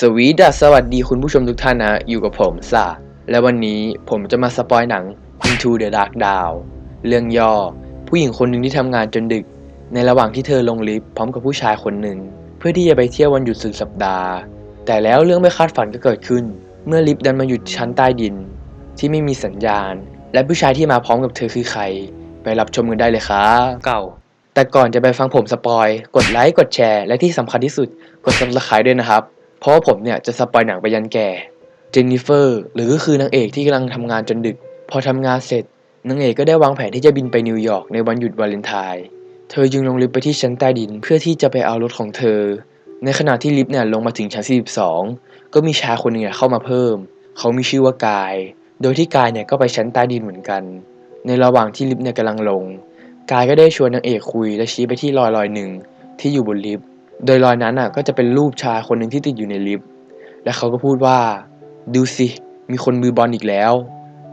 สวีดัสสวัสดีคุณผู้ชมทุกท่านนะ อยู่กับผมซาและวันนี้ผมจะมาสปอยหนัง Into the Dark Down เรื่องย่อ ผู้หญิงคนหนึ่งที่ทำงานจนดึก ในระหว่างที่เธอลงลิฟต์พร้อมกับผู้ชายคนหนึ่ง เพื่อที่จะไปเที่ยววันหยุดสุดสัปดาห์ แต่แล้วเรื่องไม่คาดฝันก็เกิดขึ้น เมื่อลิฟต์ดันมาหยุดชั้นใต้ดิน ที่ไม่มีสัญญาณ และผู้ชายที่มาพร้อมกับเธอคือใคร ไปรับชมกันได้เลยครับเก่าแต่ก่อนจะไปฟังผมสปอย กดไลค์ กดแชร์ และที่สำคัญที่สุด กด subscribe ด้วยนะครับ เพราะผมเนี่ยจะสปอยหนังไปยันแก่เจนนิเฟอร์หรือก็คือนางเอกที่กำลังทำงานจนดึก พอทำงานเสร็จนางเอกก็ได้วางแผนที่จะบินไปนิวยอร์กในวันหยุดวาเลนไทน์เธอจึงลงลิฟต์ไปที่ชั้นใต้ดินเพื่อที่จะไปเอารถของเธอ ในขณะที่ลิฟต์เนี่ยลงมาถึงชั้น 42 ก็มีชายคนหนึ่งเนี่ยเข้ามาเพิ่ม เขามีชื่อว่ากาย โดยที่กายเนี่ยก็ไปชั้นใต้ดินเหมือนกัน ในระหว่างที่ลิฟต์เนี่ยกำลังลง กายก็ได้ชวนนางเอกคุยและชี้ไปที่รอยรอยหนึ่งที่อยู่บนลิฟต์ โดยรอยนั้นอะก็จะเป็นรูปชายคนหนึ่งที่ติดอยู่ในลิฟต์และเขาก็พูดว่า ดูสิ มีคนมือบอลอีกแล้ว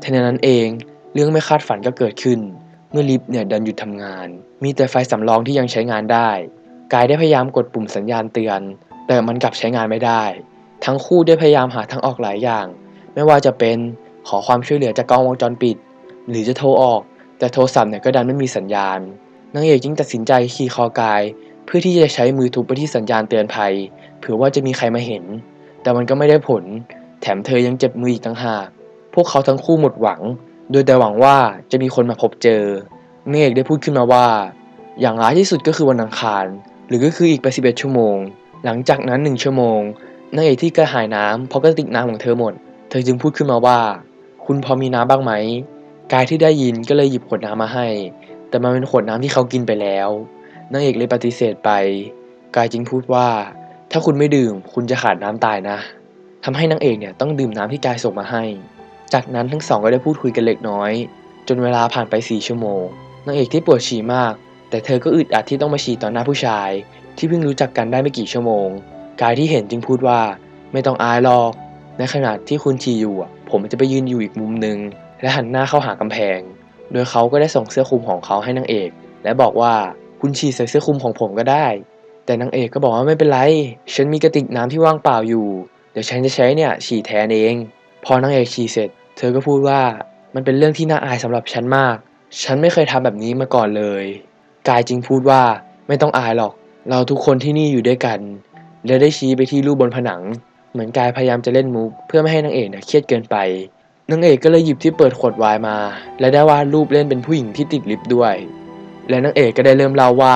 ทันนั้นเองเรื่องไม่คาดฝันก็เกิดขึ้น เมื่อลิฟต์เนี่ยดันหยุดทำงาน มีแต่ไฟสำรองที่ยังใช้งานได้ กายได้พยายามกดปุ่มสัญญาณเตือน แต่มันกลับใช้งานไม่ได้ ทั้งคู่ได้พยายามหาทางออกหลายอย่าง ไม่ว่าจะเป็นขอความช่วยเหลือจากกล้องวงจรปิด หรือจะโทรออก แต่โทรศัพท์เนี่ยก็ดันไม่มีสัญญาณนางเอกจึงตัดสินใจขี่คอกาย เพื่อที่จะใช้มือทุบไปที่สัญญาณเตือนภัย เผื่อว่าจะมีใครมาเห็น แต่มันก็ไม่ได้ผล แถมเธอยังเจ็บมืออีกต่างหาก พวกเขาทั้งคู่หมดหวัง โดยแต่หวังว่าจะมีคนมาพบเจอเอกได้พูดขึ้นมาว่า อย่างร้ายที่สุดก็คือวันอังคาร หรือก็คืออีกไป11ชั่วโมง หลังจากนั้นหนึ่งชั่วโมงนางเอกที่กระหายน้ำเพราะกระติกน้ำของเธอหมด เธอจึงพูดขึ้นมาว่า คุณพอมีน้ำบ้างไหม กายที่ได้ยินก็เลยหยิบขวดน้ำมาให้ แต่มันเป็นขวดน้ำที่เขากินไปแล้ว นางเอกเลยปฏิเสธไป กายจึงพูดว่า ถ้าคุณไม่ดื่มคุณจะขาดน้ำตายนะทำให้นางเอกเนี่ยต้องดื่มน้ำที่กายส่งมาให้ จากนั้นทั้งสองก็ได้พูดคุยกันเล็กน้อย จนเวลาผ่านไปสี่ชั่วโมงนางเอกที่ปวดฉี่มาก แต่เธอก็อึดอัดที่ต้องมาฉี่ต่อหน้าผู้ชาย ที่เพิ่งรู้จักกันได้ไม่กี่ชั่วโมง กายที่เห็นจึงพูดว่า ไม่ต้องอายหรอก ในขณะที่คุณฉี่อยู่ผมจะไปยืนอยู่อีกมุมหนึ่งและหันหน้าเข้าหากำแพง โดยเขาก็ได้ส่งเสื้อคลุมของเขาให้นางเอก และบอกว่า คุณฉี่ใส่เสื้อคลุมของผมก็ได้ แต่นางเอกก็บอกว่าไม่เป็นไร ฉันมีกระติกน้ำที่ว่างเปล่าอยู่ เดี๋ยวฉันจะใช้เนี่ยฉี่แทนเอง พอนางเอกฉี่เสร็จ เธอก็พูดว่ามันเป็นเรื่องที่น่าอายสำหรับฉันมาก ฉันไม่เคยทำแบบนี้มาก่อนเลย กายจึงพูดว่าไม่ต้องอายหรอก เราทุกคนที่นี่อยู่ด้วยกัน และได้ชี้ไปที่รูปบนผนัง เหมือนกายพยายามจะเล่นมุกเพื่อไม่ให้นางเอกเนี่ยเครียดเกินไปนางเอกก็เลยหยิบที่เปิดขวดวน์มา และได้วาดรูปเล่นเป็นผู้หญิงที่ติดลิฟต์ด้วย และนางเอกก็ได้เริ่มเล่าว่า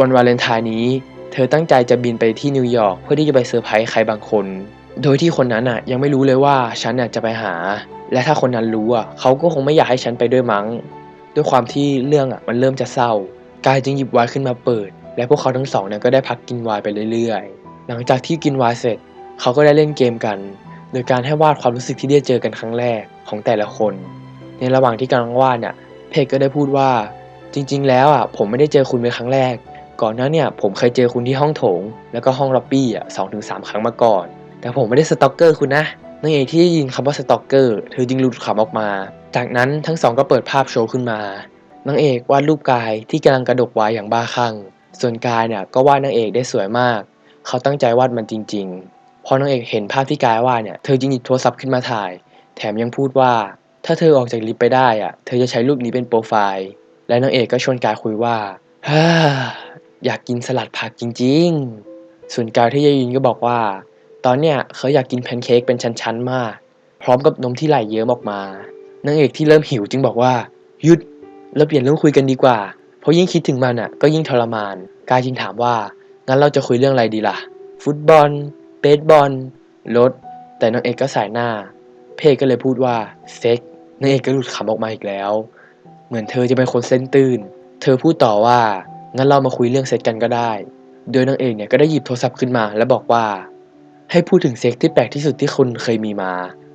วันวาเลนไทน์นี้ เธอตั้งใจจะบินไปที่นิวยอร์กเพื่อที่จะไปเซอร์ไพรส์ใครบางคน โดยที่คนนั้นอะยังไม่รู้เลยว่าฉันน่ะจะไปหา และถ้าคนนั้นรู้อะเขาก็คงไม่อยากให้ฉันไปด้วยมั้ง ด้วยความที่เรื่องอะมันเริ่มจะเศร้ากายจึงหยิบไวน์ขึ้นมาเปิด และพวกเขาทั้งสองเนี่ยก็ได้พักกินไวน์ไปเรื่อยๆ หลังจากที่กินไวน์เสร็จ เขาก็ได้เล่นเกมกัน โดยการให้วาดความรู้สึกที่ได้เจอกันครั้งแรกของแต่ละคน ในระหว่างที่กำลังวาดเนี่ยเพกก็ได้พูดว่า จริงๆ แล้วอะผมไม่ได้เจอคุณเป็นครั้งแรก ก่อนหน้าเนี่ยผมเคยเจอคุณที่ห้องโถง แล้วก็ห้องล็อบบี้อะสองถึงสามครั้งมาก่อน แต่ผมไม่ได้สตอกเกอร์คุณนะนางเอกที่ได้ยินคำว่าสตอกเกอร์เธอจึงหลุดขำออกมา จากนั้นทั้งสองก็เปิดภาพโชว์ขึ้นมานางเอกวาดรูปกายที่กำลังกระดกไว้อย่างบ้าคลั่ง ส่วนกายเนี่ยก็วาดนางเอกได้สวยมาก เขาตั้งใจวาดมันจริง ๆ พอนางเอกเห็นภาพที่กายวาดเนี่ย เธอจึงหยิบโทรศัพท์ขึ้นมาถ่าย แถมยังพูดว่า ถ้าเธอออกจากลิฟต์ไปได้อะ เธอจะใช้รูปนี้เป็นโปรไฟล์ และนางเอกก็ชวนกายคุยว่าฮ่าอยากกินสลัดผักจริง ๆ ส่วนกายที่ยายินก็บอกว่า ตอนเนี้ยเขาอยากกินแพนเค้กเป็นชั้นๆมาก พร้อมกับนมที่ไหลเยิ้มออกมานางเอกที่เริ่มหิวจึงบอกว่าหยุดเราเปลี่ยนเรื่องคุยกันดีกว่า เพราะยิ่งคิดถึงมันอะก็ยิ่งทรมาน กายจึงถามว่า งั้นเราจะคุยเรื่องอะไรดีล่ะ ฟุตบอล เบสบอล รถ แต่นางเอกก็สายหน้า เพกก็เลยพูดว่าเซ็กนางเอกก็หลุดขำออกมาอีกแล้ว เหมือนเธอจะเป็นคนเส้นตื่นเธอพูดต่อว่า งั้นเรามาคุยเรื่องเซ็กกันก็ได้ โดยนางเอกเนี่ยก็ได้หยิบโทรศัพท์ขึ้นมา แล้วบอกว่า ให้พูดถึงเซ็กที่แปลกที่สุดที่คุณเคยมีมา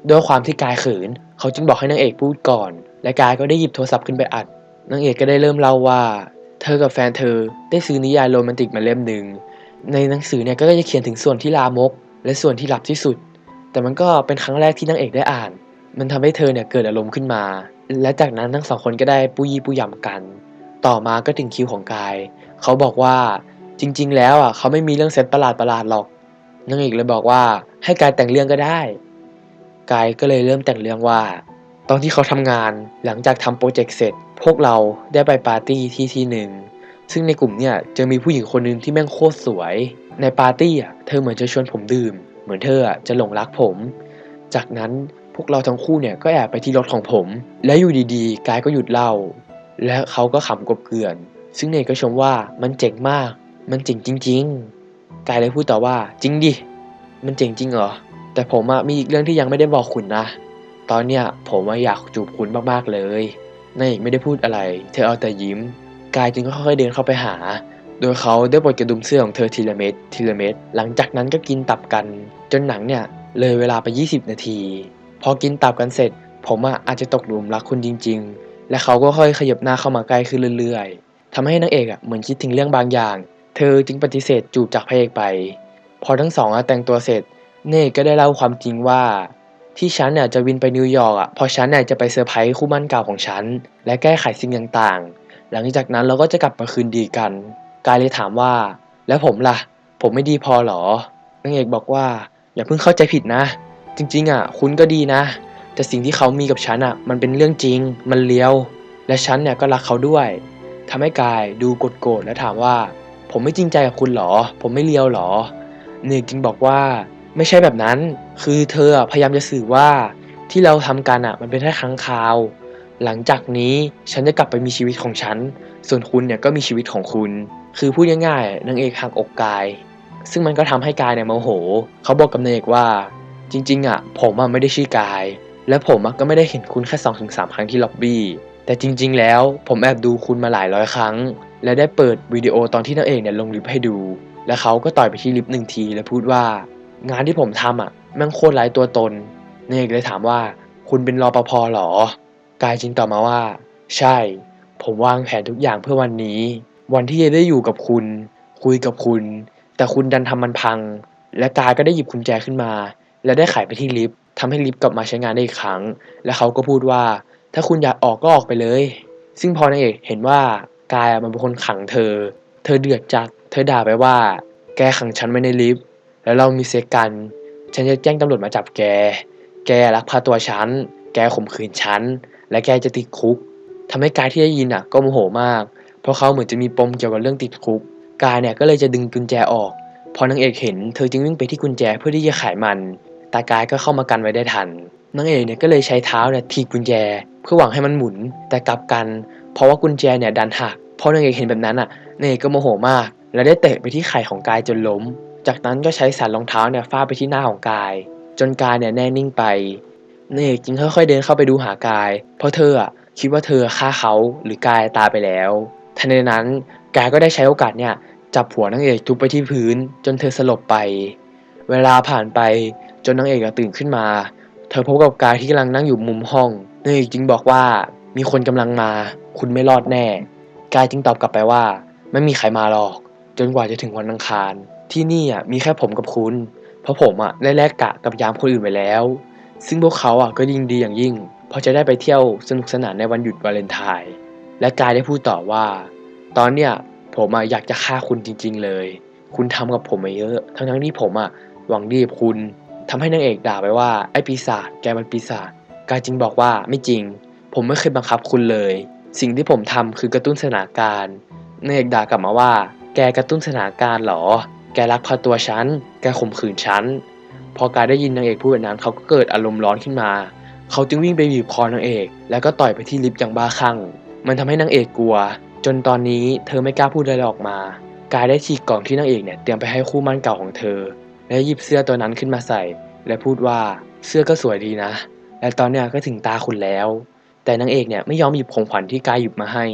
ด้วยความที่กายเขิน เขาจึงบอกให้นางเอกพูดก่อน และกายก็ได้หยิบโทรศัพท์ขึ้นไปอัด นางเอกก็ได้เริ่มเล่าว่า เธอกับแฟนเธอได้ซื้อนิยายโรแมนติกมาเล่มหนึ่ง ในหนังสือเนี่ยก็จะเขียนถึงส่วนที่ลามก และส่วนที่ลับที่สุด แต่มันก็เป็นครั้งแรกที่นางเอกได้อ่าน มันทำให้เธอเนี่ยเกิดอารมณ์ขึ้นมา และจากนั้นทั้งสองคนก็ได้ปุยยี่ปุยยำกัน ต่อมาก็ถึงคิวของกาย เขาบอกว่าจริง ๆ แล้วอะเขาไม่มีเรื่องเซตประหลาดประหลาดๆหรอกนางเอกเลยบอกว่าให้กายแต่งเรื่องก็ได้ กายก็เลยเริ่มแต่งเรื่องว่า ตอนที่เขาทำงานหลังจากทำโปรเจกต์เสร็จ พวกเราได้ไปปาร์ตี้ที่ที่หนึ่งซึ่งในกลุ่มเนี่ยจะมีผู้หญิงคนหนึ่งที่แม่งโคตรสวย ในปาร์ตี้อะเธอเหมือนจะชวนผมดื่ม เหมือนเธออะจะหลงรักผม จากนั้น วกเราทั้งคู่เนี่ยก็แอบไปที่รถของผม และอยู่ดีๆ กายก็หยุดเล่า และเขาก็ขำกบเกลื่อน ซึ่งเนยก็ชมว่ามันเจ๋งมาก มันเจ๋งจริง ๆ กายเลยพูดต่อว่าจริงดิ มันเจ๋งจริงเหรอ แต่ผมอะมีอีกเรื่องที่ยังไม่ได้บอกคุณนะ ตอนเนี้ยผมอยากจูบคุณมากๆเลยนายเอกไม่ได้พูดอะไร เธอเอาแต่ยิ้ม กายจึงค่อยๆเดินเข้าไปหา โดยเขาได้ปลดกระดุมเสื้อของเธอทีละเม็ดทีละเม็ด หลังจากนั้นก็กินตับกัน จนหนังเนี่ยเลยเวลาไป 20 นาที พอกินตับกันเสร็จ ผมอะอาจจะตกหลุมรักคุณจริง ๆ และเขาก็ค่อยขยับหน้าเข้ามาใกล้ขึ้นเรื่อยๆทำให้นางเอกอะเหมือนคิดถึงเรื่องบางอย่าง เธอจึงปฏิเสธจูบจากพระเอกไป พอทั้งสองอะแต่งตัวเสร็จ เนกก็ได้เล่าความจริงว่า ที่ฉันเนี่ยจะบินไปนิวยอร์กอะพราะฉันเนี่ยจะไปเซอร์ไพรส์คู่มั่นเก่าของฉัน และแก้ไขสิ่งต่างๆ หลังจากนั้นเราก็จะกลับมาคืนดีกัน กายเลยถามว่า แล้วผมล่ะ ผมไม่ดีพอหรอนางเอกบอกว่าอย่าเพิ่งเข้าใจผิดนะ จริงๆอะคุณก็ดีนะ แต่สิ่งที่เขามีกับฉันอะมันเป็นเรื่องจริง มันเลี้ยว และฉันเนี่ยก็รักเขาด้วยทำให้กายดูโกรธๆและถามว่า ผมไม่จริงใจกับคุณหรอ ผมไม่เลี้ยวหรอเนกจึงบอกว่าไม่ใช่แบบนั้น คือเธออะพยายามจะสื่อว่าที่เราทำกันอะมันเป็นแค่ครั้งคราว หลังจากนี้ฉันจะกลับไปมีชีวิตของฉัน ส่วนคุณเนี่ยก็มีชีวิตของคุณ คือพูดง่ายๆนางเอกหักอกกาย ซึ่งมันก็ทำให้กายเนี่ยโมโห เขาบอกกับนางเอกว่า จริงๆอะผมอะไม่ได้ชื่อกาย และผมอะก็ไม่ได้เห็นคุณแค่สองถึงสามครั้งที่ล็อบบี้แต่จริง ๆ แล้วผมแอบดูคุณมาหลายร้อยครั้ง และได้เปิดวิดีโอตอนที่นางเอกเนี่ยลงลิฟต์ให้ดู และเขาก็ต่อยไปที่ลิฟต์หนึ่งทีและพูดว่า งานที่ผมทำอะแม่งโคตรไร้ตัวตนนายเอกเลยถามว่า คุณเป็นรอปภหรอ กายจึงตอบมาว่า ใช่ ผมวางแผนทุกอย่างเพื่อวันนี้ วันที่จะได้อยู่กับคุณ คุยกับคุณ แต่คุณดันทำมันพัง และกายก็ได้หยิบกุญแจขึ้นมา และได้ไขไปที่ลิฟต์ทำให้ลิฟต์กลับมาใช้งานได้อีกครั้ง และเขาก็พูดว่า ถ้าคุณอยากออกก็ออกไปเลย ซึ่งพอนางเอกเห็นว่ากายมันเป็นคนขังเธอ เธอเดือดจัด เธอด่าไปว่า แกขังฉันไว้ในลิฟต์แล้วเรามีเซ็กกัน ฉันจะแจ้งตำรวจมาจับแก แกลักพาตัวฉัน แกข่มขืนฉัน และแกจะติดคุกทำให้กายที่ได้ยินอะ ก็โมโหมาก เพราะเขาเหมือนจะมีปมเกี่ยวกับเรื่องติดคุก กายเนี่ยก็เลยจะดึงกุญแจออก พอนางเอกเห็น เธอจึงวิ่งไปที่กุญแจเพื่อที่จะไขมัน ต่กายก็เข้ามากันไว้ได้ทันนางเอกเนี่ยก็เลยใช้เท้าเนี่ยถีบกุญแจ เพื่อหวังให้มันหมุน แต่กลับกัน เพราะว่ากุญแจเนี่ยดันหักพอนางเอกเห็นแบบนั้นอะนางเอกก็โมโหมาก และได้เตะไปที่ไข่ของกายจนล้ม จากนั้นก็ใช้สารรองเท้าเนี่ยฟาดไปที่หน้าของกาย จนกายเนี่ยแน่นิ่งไปนางเอกจึงค่อยๆเดินเข้าไปดูหากาย เพราะเธออะคิดว่าเธอฆ่าเขาหรือกายตายไปแล้วทันใดนั้นกายก็ได้ใช้โอกาสเนี่ยจับหัวนางเอกทุบไปที่พื้นจนเธอสลบไป เวลาผ่านไปจนนางเอกตื่นขึ้นมา เธอพบกับกายที่กำลังนั่งอยู่มุมห้องนางเอกจึงบอกว่ามีคนกำลังมา คุณไม่รอดแน่ กายจึงตอบกลับไปว่า ไม่มีใครมาหรอก จนกว่าจะถึงวันอังคาร ที่นี่อะมีแค่ผมกับคุณ เพราะผมอะได้แลกกะกับยามคนอื่นไปแล้ว ซึ่งพวกเขาอะก็ยินดีอย่างยิ่งเพราะจะได้ไปเที่ยวสนุกสนานในวันหยุดวาเลนไทน์และกายได้พูดต่อว่า ตอนเนี้ยผมอะอยากจะฆ่าคุณจริง ๆ เลย คุณทำกับผมมาเยอะ ทั้งๆที่ผมอะ หวังดีกับคุณทำให้นางเอกด่าไปว่าไอ้ปีศาจแกมันปีศาจกายจึงบอกว่าไม่จริง ผมไม่เคยบังคับคุณเลย สิ่งที่ผมทำคือกระตุ้นสถานการณ์นางเอกด่ากลับมาว่า แกกระตุ้นสถานการณ์เหรอ แกลักพาตัวฉันแกข่มขืนฉันพอกายได้ยินนางเอกพูดแบบนั้นเขาก็เกิดอารมณ์ร้อนขึ้นมา เขาจึงวิ่งไปบีบคอนางเอก แล้วก็ต่อยไปที่ลิฟต์อย่างบ้าคลั่ง มันทำให้นางเอกกลัว จนตอนนี้เธอไม่กล้าพูดอะไรออกมา กายได้ฉีกกล่องที่นางเอกเนี่ยเตรียมไปให้คู่มั่นเก่าของเธอ และหยิบเสื้อตัวนั้นขึ้นมาใส่ และพูดว่าเสื้อก็สวยดีนะ และตอนเนี้ยก็ถึงตาคุณแล้ว แต่นางเอกเนี่ยไม่ยอมหยิบของขวัญที่กายหยิบมาให้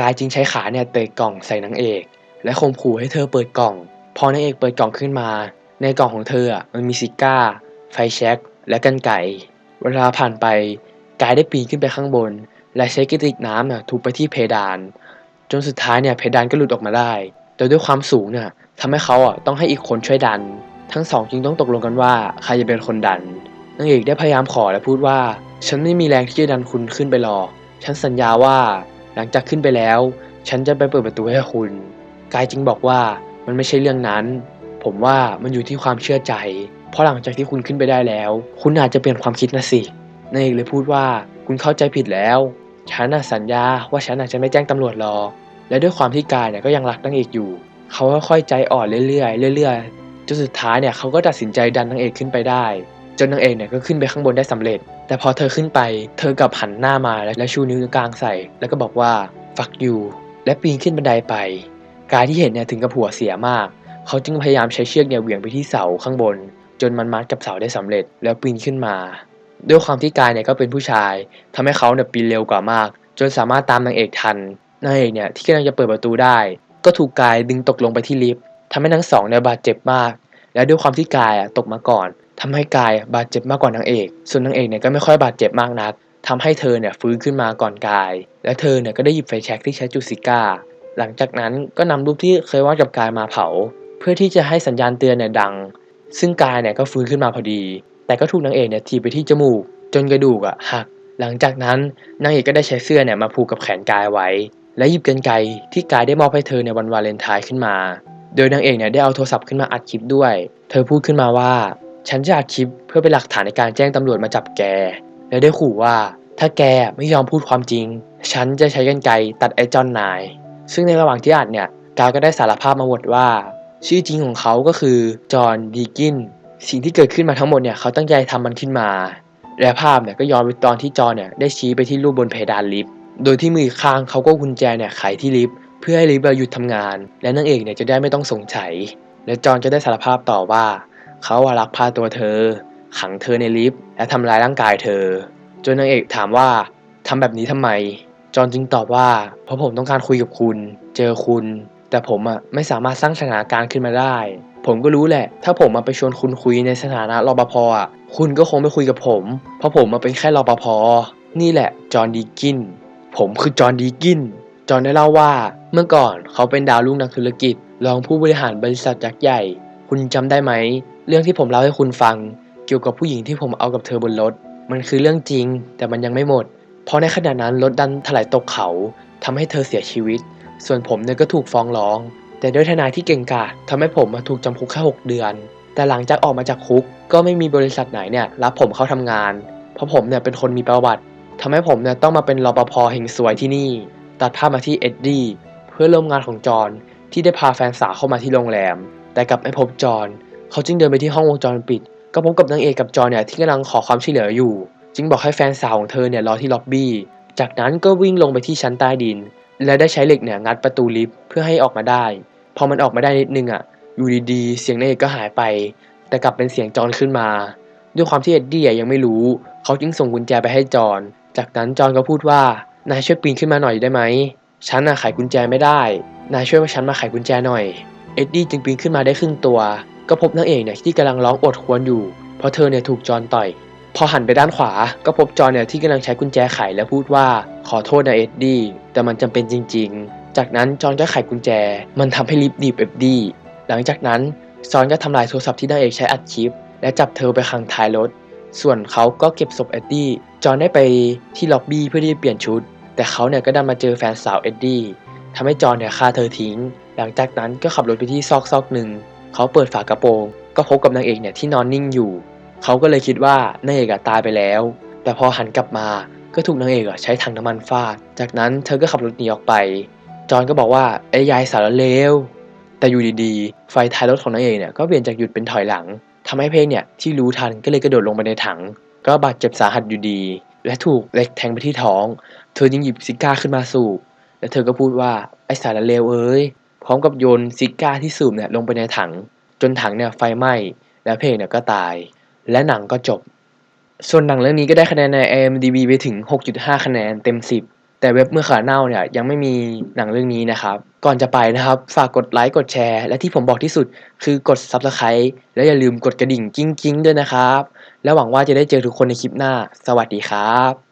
กายจึงใช้ขาเนี่ยเตะกล่องใส่นางเอก และข่มขู่ให้เธอเปิดกล่อง พอนางเอกเปิดกล่องขึ้นมา ในกล่องของเธออะมันมีซิก้า ไฟแช็กและกันไก่ เวลาผ่านไป กายได้ปีนขึ้นไปข้างบน และใช้กระติกน้ำเนี่ยทุบไปที่เพดาน จนสุดท้ายเนี่ยเพดานก็หลุดออกมาได้ แต่ด้วยความสูงเนี่ยทำให้เขาอะต้องให้อีกคนช่วยดัน ทั้งสองจึงต้องตกลงกันว่าใครจะเป็นคนดันนางเอกได้พยายามขอและพูดว่า ฉันไม่มีแรงที่จะดันคุณขึ้นไปหรอก ฉันสัญญาว่าหลังจากขึ้นไปแล้ว ฉันจะไปเปิดประตูให้คุณ กายจึงบอกว่ามันไม่ใช่เรื่องนั้น ผมว่ามันอยู่ที่ความเชื่อใจ เพราะหลังจากที่คุณขึ้นไปได้แล้ว คุณอาจจะเปลี่ยนความคิดนะสินางเอกเลยพูดว่าคุณเข้าใจผิดแล้ว ฉันสัญญาว่าฉันอาจจะไม่แจ้งตำรวจหรอกและด้วยความที่กายเนี่ยก็ยังรักนางเอกอยู่ เขาค่อยๆใจอ่อนเรื่อยๆเรื่อยๆ จนสุดท้ายเนี่ยเขาก็ตัดสินใจดันนางเอกขึ้นไปได้ จนนางเอกเนี่ยก็ขึ้นไปข้างบนได้สำเร็จ แต่พอเธอขึ้นไป เธอกลับหันหน้ามาและชูนิ้วกลางใส่ แล้วก็บอกว่า fuck you และปีนขึ้นบันไดไปกายที่เห็นเนี่ยถึงกับหัวเสียมาก เขาจึงพยายามใช้เชือกเนี่ยเหวี่ยงไปที่เสาข้างบน จนมันมัดกับเสาได้สำเร็จ แล้วปีนขึ้นมา ด้วยความที่กายเนี่ยก็เป็นผู้ชายทำให้เขาเนี่ยปีนเร็วกว่ามาก จนสามารถตามนางเอกทันนางเอกเนี่ยที่กำลังจะเปิดประตูได้ ก็ถูกกายดึงตกลงไปที่ลิฟต์ ทำให้ทั้งสองเนี่ยบาดเจ็บมาก และด้วยความที่กายอะตกมาก่อนทำให้กายบาดเจ็บมากกว่านางเอก ส่วนนางเอกเนี่ยก็ไม่ค่อยบาดเจ็บมากนักทำให้เธอเนี่ยฟื้นขึ้นมาก่อนกาย และเธอเนี่ยก็ได้หยิบไฟแช็กที่ใช้จุดซิก้า หลังจากนั้นก็นำรูปที่เคยวาดกับกายมาเผา เพื่อที่จะให้สัญญาณเตือนเนี่ยดัง ซึ่งกายเนี่ยก็ฟื้นขึ้นมาพอดี แต่ก็ถูกนางเอกเนี่ยทีไปที่จมูก จนกระดูกอะหัก หลังจากนั้นนางเอกก็ได้ใช้เสื้อเนี่ยมาผูกกับแขนกายไว้ และหยิบกรรไกที่กายได้มอบให้เธอในวันวาเลนไทน์ขึ้นมา โดยนางเอกเนี่ยได้เอาโทรศัพท์ขึ้นมาอัดคลิปด้วย เธอพูดขึ้นมาว่า ฉันจะอัดคลิปเพื่อเป็นหลักฐานในการแจ้งตำรวจมาจับแก และได้ขู่ว่า ถ้าแกไม่ยอมพูดความจริง ฉันจะใช้กรรไกตัดไอ้จอนนาย ซึ่งในระหว่างที่อัดเนี่ยกาก็ได้สารภาพมาหมดว่า ชื่อจริงของเขาก็คือจอห์นดีกินสิ่งที่เกิดขึ้นมาทั้งหมดเนี่ยเขาตั้งใจทำมันขึ้นมา และภาพเนี่ยก็ย้อนไปตอนที่จอห์นเนี่ยได้ชี้ไปที่รูปบนเพดานลิฟต์ โดยที่มือข้างเขาก็กุญแจเนี่ยไขที่ลิฟต์ พื่อให้ลิฟต์หยุดทำงาน และนางเอกเนี่ยจะได้ไม่ต้องสงสัย และจอห์นจะได้สารภาพต่อว่าเขาอะลักพาตัวเธอ ขังเธอในลิฟต์และทำร้ายร่างกายเธอ จนนางเอกถามว่าทำแบบนี้ทำไม จอห์นจึงตอบว่า เพราะผมต้องการคุยกับคุณ เจอคุณ แต่ผมอะไม่สามารถสร้างสถานการณ์ขึ้นมาได้ ผมก็รู้แหละ ถ้าผมมาไปชวนคุณคุยในสถานะรปภอะคุณก็คงไม่คุยกับผม เพราะผมมาเป็นแค่รปภนี่แหละจอห์นดีกิน ผมคือจอห์นดีกิน จอห์นได้เล่าว่าเมื่อก่อนเขาเป็นดาวรุ่งนักธุรกิจ รองผู้บริหารบริษัทยักษ์ใหญ่ คุณจำได้ไหม เรื่องที่ผมเล่าให้คุณฟัง เกี่ยวกับผู้หญิงที่ผมเอากับเธอบนรถ มันคือเรื่องจริง แต่มันยังไม่หมด เพราะในขณะนั้นรถดันถลายตกเขาทำให้เธอเสียชีวิต ส่วนผมเนี่ยก็ถูกฟ้องร้อง แต่ด้วยทนายที่เก่งกาจทำให้ผมมาถูกจำคุกแค่6เดือน แต่หลังจากออกมาจากคุก ก็ไม่มีบริษัทไหนเนี่ยรับผมเข้าทำงาน เพราะผมเนี่ยเป็นคนมีประวัติทำให้ผมเนี่ยต้องมาเป็นรปภเฮงซวยที่นี่ ตัดภาพมาที่เอ็ดดี้เพื่อนร่วมงานของจอห์นที่ได้พาแฟนสาวเข้ามาที่โรงแรม แต่กลับไม่พบจอห์นเขาจึงเดินไปที่ห้องวงจรปิด ก็พบกับนางเอกกับจอห์นเนี่ยที่กำลังขอความช่วยเหลืออยู่ จึงบอกให้แฟนสาวของเธอเนี่ยรอที่ล็อบบี้ จากนั้นก็วิ่งลงไปที่ชั้นใต้ดิน และได้ใช้เหล็กเนี่ยงัดประตูลิฟต์เพื่อให้ออกมาได้ พอมันออกมาได้นิดนึงอะอยู่ดีๆเสียงนางเอกก็หายไป แต่กลับเป็นเสียงจอห์นขึ้นมา ด้วยความที่เอ็ดดี้ยังไม่รู้ เขาจึงส่งกุญแจไปให้จอห์นจากนั้นจอห์นก็พูดว่า นายช่วยปีนขึ้นมาหน่อยได้ไหม ฉันน่ะไขกุญแจไม่ได้ นายช่วยว่าฉันมาไขกุญแจหน่อย เอ็ดดี้จึงปีนขึ้นมาได้ครึ่งตัว ก็พบนางเอกเนี่ยที่กำลังร้องอดควญอยู่ เพราะเธอเนี่ยถูกจอห์นต่อย พอหันไปด้านขวา ก็พบจอนเนี่ยที่กำลังใช้กุญแจไขและพูดว่า ขอโทษนะเอ็ดดี้ แต่มันจำเป็นจริง ๆ จากนั้นจอห์นก็ไขกุญแจ มันทำให้ลิฟต์ดีบเอ็ดดี้ หลังจากนั้นจอนก็ทำลายโทรศัพท์ที่นางเอกใช้อัดคลิป และจับเธอไปขังท้ายรถ ส่วนเขาก็เก็บศพเอ็ดดี้ จอห์นได้ไปที่ล็อบบี้เพื่อที่จะเปลี่ยนชุด แต่เขาเนี่ยก็ดันมาเจอแฟนสาวเอ็ดดี้ทำให้จอห์นเนี่ยฆ่าเธอทิ้ง หลังจากนั้นก็ขับรถไปที่ซอกซอกหนึ่ง เขาเปิดฝากระโปรง ก็พบกับนางเอกเนี่ยที่นอนนิ่งอยู่ เขาก็เลยคิดว่านางเอกอะตายไปแล้ว แต่พอหันกลับมาก็ถูกนางเอกอะใช้ถังน้ำมันฟาด จากนั้นเธอก็ขับรถหนีออกไป จอห์นก็บอกว่าไอ้ยายสารเลว แต่อยู่ดีๆ ไฟท้ายรถของนางเอกเนี่ยก็เปลี่ยนจากหยุดเป็นถอยหลังทำให้เพลงเนี่ยที่รู้ทันก็เลยกระโดดลงไปในถัง ก็บาดเจ็บสาหัสอยู่ดี และถูกเหล็กแทงไปที่ท้อง เธอจึงหยิบซิก้าขึ้นมาสูบ และเธอก็พูดว่าไอสารเลวเอ้ย พร้อมกับโยนซิก้าที่สูบเนี่ยลงไปในถัง จนถังเนี่ยไฟไหม้ และเพลงเนี่ยก็ตาย และหนังก็จบ ส่วนหนังเรื่องนี้ก็ได้คะแนนใน IMDb ไปถึง 6.5 คะแนนเต็ม 10 แต่เว็บเมื่อขาเน่าเนี่ยยังไม่มีหนังเรื่องนี้นะครับ ก่อนจะไปนะครับ ฝากกดไลค์กดแชร์ และที่ผมบอกที่สุดคือกด Subscribe และอย่าลืมกดกระดิ่งกิ้งๆด้วยนะครับ และหวังว่าจะได้เจอทุกคนในคลิปหน้า สวัสดีครับ